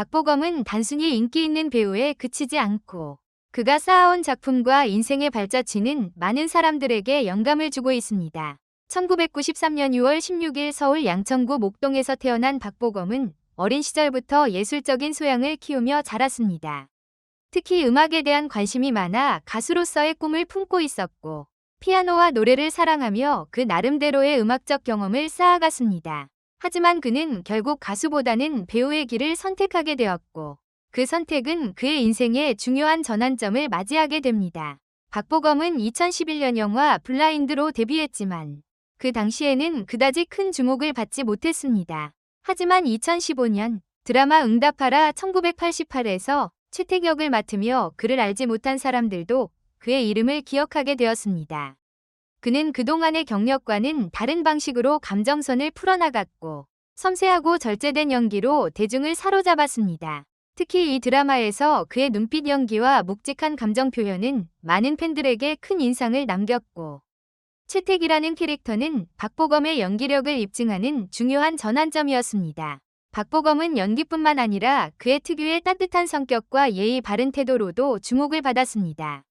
박보검은 단순히 인기 있는 배우에 그치지 않고 그가 쌓아온 작품과 인생의 발자취는 많은 사람들에게 영감을 주고 있습니다. 1993년 6월 16일 서울 양천구 목동에서 태어난 박보검은 어린 시절부터 예술적인 소양을 키우며 자랐습니다. 특히 음악에 대한 관심이 많아 가수로서의 꿈을 품고 있었고 피아노와 노래를 사랑하며 그 나름대로의 음악적 경험을 쌓아갔습니다. 하지만 그는 결국 가수보다는 배우의 길을 선택하게 되었고 그 선택은 그의 인생의 중요한 전환점을 맞이하게 됩니다. 박보검은 2011년 영화 블라인드로 데뷔했지만 그 당시에는 그다지 큰 주목을 받지 못했습니다. 하지만 2015년 드라마 응답하라 1988에서 최태격을 맡으며 그를 알지 못한 사람들도 그의 이름을 기억하게 되었습니다. 그는 그동안의 경력과는 다른 방식으로 감정선을 풀어나갔고 섬세하고 절제된 연기로 대중을 사로잡았습니다. 특히 이 드라마에서 그의 눈빛 연기와 묵직한 감정 표현은 많은 팬들에게 큰 인상을 남겼고 채택이라는 캐릭터는 박보검의 연기력을 입증하는 중요한 전환점이었습니다. 박보검은 연기뿐만 아니라 그의 특유의 따뜻한 성격과 예의 바른 태도로도 주목을 받았습니다.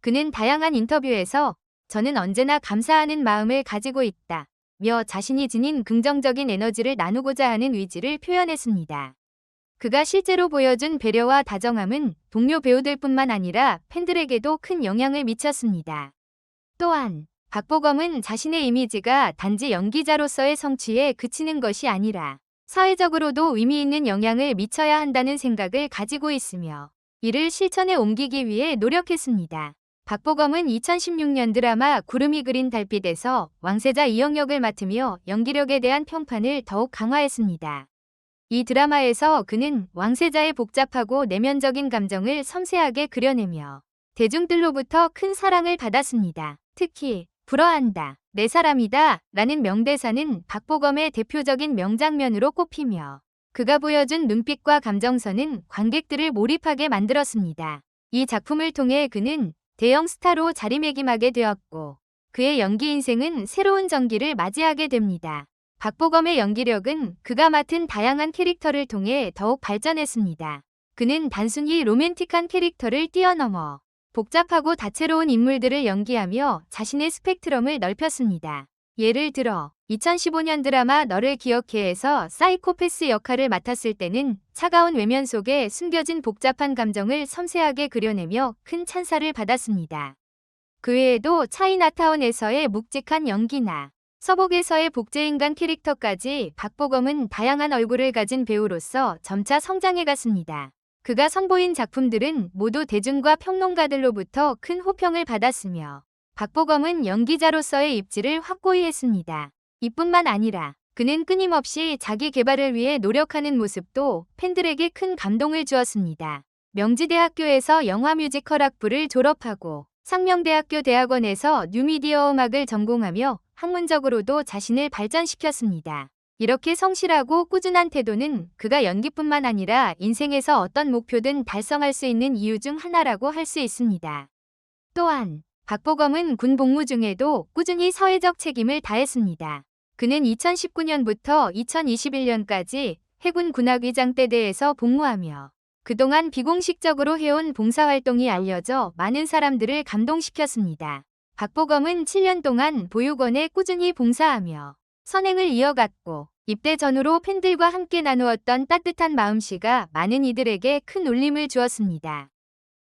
그는 다양한 인터뷰에서 저는 언제나 감사하는 마음을 가지고 있다. 며 자신이 지닌 긍정적인 에너지를 나누고자 하는 의지를 표현했습니다. 그가 실제로 보여준 배려와 다정함은 동료 배우들뿐만 아니라 팬들에게도 큰 영향을 미쳤습니다. 또한 박보검은 자신의 이미지가 단지 연기자로서의 성취에 그치는 것이 아니라 사회적으로도 의미 있는 영향을 미쳐야 한다는 생각을 가지고 있으며 이를 실천에 옮기기 위해 노력했습니다. 박보검은 2016년 드라마 구름이 그린 달빛에서 왕세자 이영 역을 맡으며 연기력에 대한 평판을 더욱 강화했습니다. 이 드라마에서 그는 왕세자의 복잡하고 내면적인 감정을 섬세하게 그려내며 대중들로부터 큰 사랑을 받았습니다. 특히 불어한다, 내 사람이다 라는 명대사는 박보검의 대표적인 명장면으로 꼽히며 그가 보여준 눈빛과 감정선은 관객들을 몰입하게 만들었습니다. 이 작품을 통해 그는 대형 스타로 자리매김하게 되었고 그의 연기 인생은 새로운 전기를 맞이하게 됩니다. 박보검의 연기력은 그가 맡은 다양한 캐릭터를 통해 더욱 발전했습니다. 그는 단순히 로맨틱한 캐릭터를 뛰어넘어 복잡하고 다채로운 인물들을 연기하며 자신의 스펙트럼을 넓혔습니다. 예를 들어 2015년 드라마 너를 기억해에서 사이코패스 역할을 맡았을 때는 차가운 외면 속에 숨겨진 복잡한 감정을 섬세하게 그려내며 큰 찬사를 받았습니다. 그 외에도 차이나타운에서의 묵직한 연기나 서복에서의 복제인간 캐릭터까지 박보검은 다양한 얼굴을 가진 배우로서 점차 성장해갔습니다. 그가 선보인 작품들은 모두 대중과 평론가들로부터 큰 호평을 받았으며 박보검은 연기자로서의 입지를 확고히 했습니다. 이뿐만 아니라 그는 끊임없이 자기 개발을 위해 노력하는 모습도 팬들에게 큰 감동을 주었습니다. 명지대학교에서 영화 뮤지컬 학부를 졸업하고 상명대학교 대학원에서 뉴미디어 음악을 전공하며 학문적으로도 자신을 발전시켰습니다. 이렇게 성실하고 꾸준한 태도는 그가 연기뿐만 아니라 인생에서 어떤 목표든 달성할 수 있는 이유 중 하나라고 할 수 있습니다. 또한 박보검은 군 복무 중에도 꾸준히 사회적 책임을 다했습니다. 그는 2019년부터 2021년까지 해군 군악위장대대에서 복무하며 그동안 비공식적으로 해온 봉사활동이 알려져 많은 사람들을 감동시켰습니다. 박보검은 7년 동안 보육원에 꾸준히 봉사하며 선행을 이어갔고 입대 전후로 팬들과 함께 나누었던 따뜻한 마음씨가 많은 이들에게 큰 울림을 주었습니다.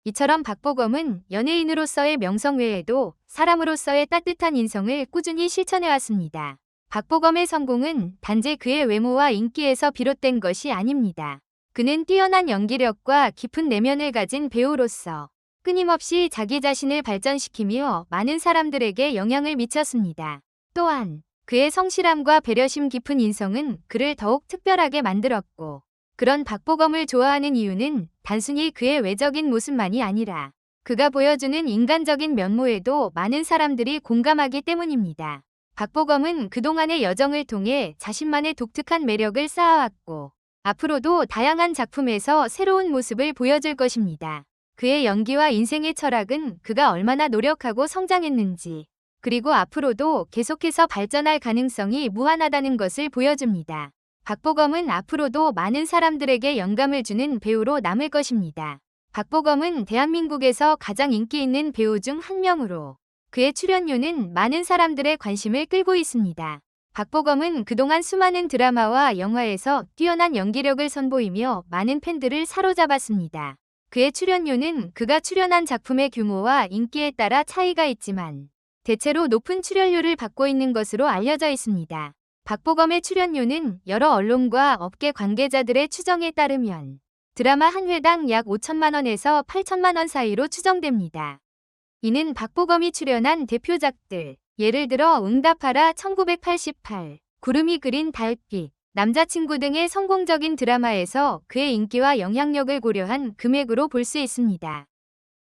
이처럼 박보검은 연예인으로서의 명성 외에도 사람으로서의 따뜻한 인성을 꾸준히 실천해왔습니다. 박보검의 성공은 단지 그의 외모와 인기에서 비롯된 것이 아닙니다. 그는 뛰어난 연기력과 깊은 내면을 가진 배우로서 끊임없이 자기 자신을 발전시키며 많은 사람들에게 영향을 미쳤습니다. 또한 그의 성실함과 배려심 깊은 인성은 그를 더욱 특별하게 만들었고 그런 박보검을 좋아하는 이유는 단순히 그의 외적인 모습만이 아니라 그가 보여주는 인간적인 면모에도 많은 사람들이 공감하기 때문입니다. 박보검은 그동안의 여정을 통해 자신만의 독특한 매력을 쌓아왔고 앞으로도 다양한 작품에서 새로운 모습을 보여줄 것입니다. 그의 연기와 인생의 철학은 그가 얼마나 노력하고 성장했는지 그리고 앞으로도 계속해서 발전할 가능성이 무한하다는 것을 보여줍니다. 박보검은 앞으로도 많은 사람들에게 영감을 주는 배우로 남을 것입니다. 박보검은 대한민국에서 가장 인기 있는 배우 중 한 명으로 그의 출연료는 많은 사람들의 관심을 끌고 있습니다. 박보검은 그동안 수많은 드라마와 영화에서 뛰어난 연기력을 선보이며 많은 팬들을 사로잡았습니다. 그의 출연료는 그가 출연한 작품의 규모와 인기에 따라 차이가 있지만 대체로 높은 출연료를 받고 있는 것으로 알려져 있습니다. 박보검의 출연료는 여러 언론과 업계 관계자들의 추정에 따르면 드라마 한 회당 약 5천만 원에서 8천만 원 사이로 추정됩니다. 이는 박보검이 출연한 대표작들, 예를 들어 응답하라 1988, 구름이 그린 달빛, 남자친구 등의 성공적인 드라마에서 그의 인기와 영향력을 고려한 금액으로 볼 수 있습니다.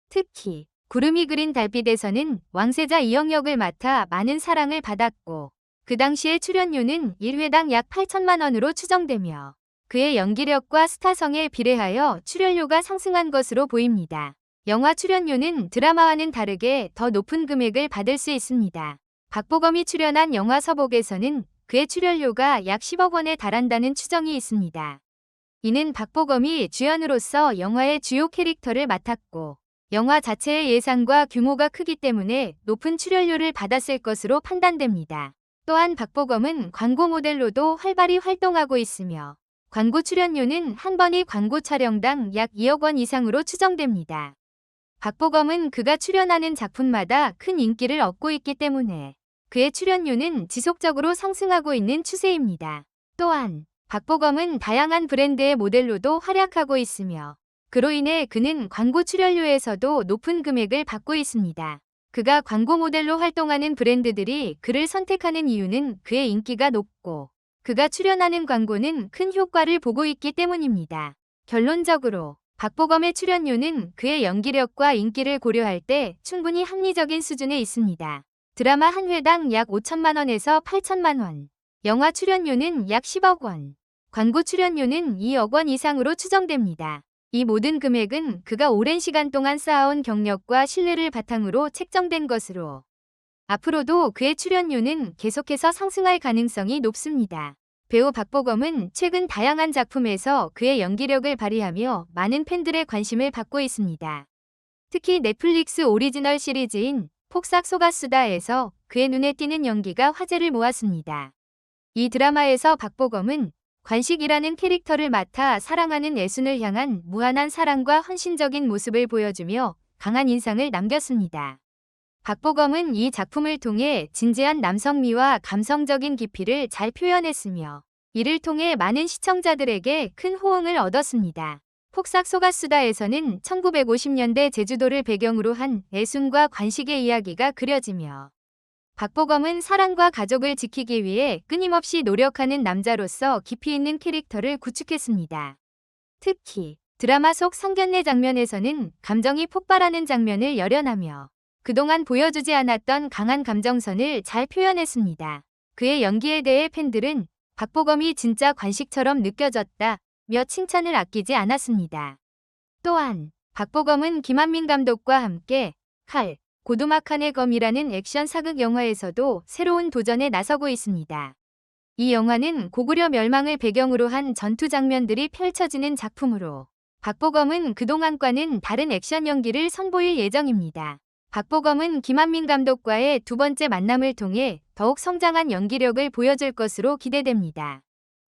특히 구름이 그린 달빛에서는 왕세자 이영역을 맡아 많은 사랑을 받았고 그 당시의 출연료는 1회당 약 8천만 원으로 추정되며 그의 연기력과 스타성에 비례하여 출연료가 상승한 것으로 보입니다. 영화 출연료는 드라마와는 다르게 더 높은 금액을 받을 수 있습니다. 박보검이 출연한 영화 서복에서는 그의 출연료가 약 10억 원에 달한다는 추정이 있습니다. 이는 박보검이 주연으로서 영화의 주요 캐릭터를 맡았고 영화 자체의 예산과 규모가 크기 때문에 높은 출연료를 받았을 것으로 판단됩니다. 또한 박보검은 광고 모델로도 활발히 활동하고 있으며 광고 출연료는 한 번의 광고 촬영당 약 2억 원 이상으로 추정됩니다. 박보검은 그가 출연하는 작품마다 큰 인기를 얻고 있기 때문에 그의 출연료는 지속적으로 상승하고 있는 추세입니다. 또한 박보검은 다양한 브랜드의 모델로도 활약하고 있으며 그로 인해 그는 광고 출연료에서도 높은 금액을 받고 있습니다. 그가 광고 모델로 활동하는 브랜드들이 그를 선택하는 이유는 그의 인기가 높고 그가 출연하는 광고는 큰 효과를 보고 있기 때문입니다. 결론적으로 박보검의 출연료는 그의 연기력과 인기를 고려할 때 충분히 합리적인 수준에 있습니다. 드라마 한 회당 약 5천만 원에서 8천만 원, 영화 출연료는 약 10억 원, 광고 출연료는 2억 원 이상으로 추정됩니다. 이 모든 금액은 그가 오랜 시간 동안 쌓아온 경력과 신뢰를 바탕으로 책정된 것으로 앞으로도 그의 출연료는 계속해서 상승할 가능성이 높습니다. 배우 박보검은 최근 다양한 작품에서 그의 연기력을 발휘하며 많은 팬들의 관심을 받고 있습니다. 특히 넷플릭스 오리지널 시리즈인 폭삭 소가수다에서 그의 눈에 띄는 연기가 화제를 모았습니다. 이 드라마에서 박보검은 관식이라는 캐릭터를 맡아 사랑하는 애순을 향한 무한한 사랑과 헌신적인 모습을 보여주며 강한 인상을 남겼습니다. 박보검은 이 작품을 통해 진지한 남성미와 감성적인 깊이를 잘 표현했으며 이를 통해 많은 시청자들에게 큰 호응을 얻었습니다. 폭삭 소가수다에서는 1950년대 제주도를 배경으로 한 애순과 관식의 이야기가 그려지며 박보검은 사랑과 가족을 지키기 위해 끊임없이 노력하는 남자로서 깊이 있는 캐릭터를 구축했습니다. 특히 드라마 속 상견례 장면에서는 감정이 폭발하는 장면을 열연하며 그동안 보여주지 않았던 강한 감정선을 잘 표현했습니다. 그의 연기에 대해 팬들은 박보검이 진짜 관식처럼 느껴졌다 며 칭찬을 아끼지 않았습니다. 또한 박보검은 김한민 감독과 함께 칼, 고두막한의 검이라는 액션 사극 영화에서도 새로운 도전에 나서고 있습니다. 이 영화는 고구려 멸망을 배경으로 한 전투 장면들이 펼쳐지는 작품으로 박보검은 그동안과는 다른 액션 연기를 선보일 예정입니다. 박보검은 김한민 감독과의 두 번째 만남을 통해 더욱 성장한 연기력을 보여줄 것으로 기대됩니다.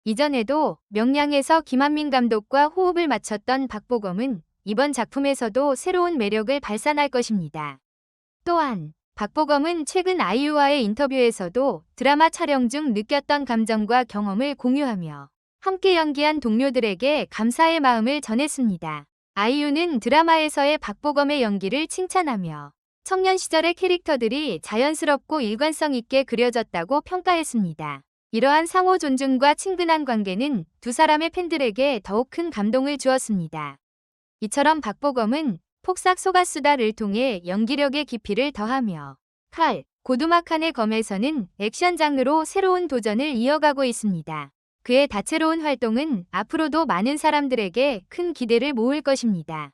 이전에도 명량에서 김한민 감독과 호흡을 맞췄던 박보검은 이번 작품에서도 새로운 매력을 발산할 것입니다. 또한 박보검은 최근 아이유와의 인터뷰에서도 드라마 촬영 중 느꼈던 감정과 경험을 공유하며 함께 연기한 동료들에게 감사의 마음을 전했습니다. 아이유는 드라마에서의 박보검의 연기를 칭찬하며 청년 시절의 캐릭터들이 자연스럽고 일관성 있게 그려졌다고 평가했습니다. 이러한 상호 존중과 친근한 관계는 두 사람의 팬들에게 더욱 큰 감동을 주었습니다. 이처럼 박보검은 폭삭 소가수다를 통해 연기력의 깊이를 더하며 칼, 고두막한의 검에서는 액션 장르로 새로운 도전을 이어가고 있습니다. 그의 다채로운 활동은 앞으로도 많은 사람들에게 큰 기대를 모을 것입니다.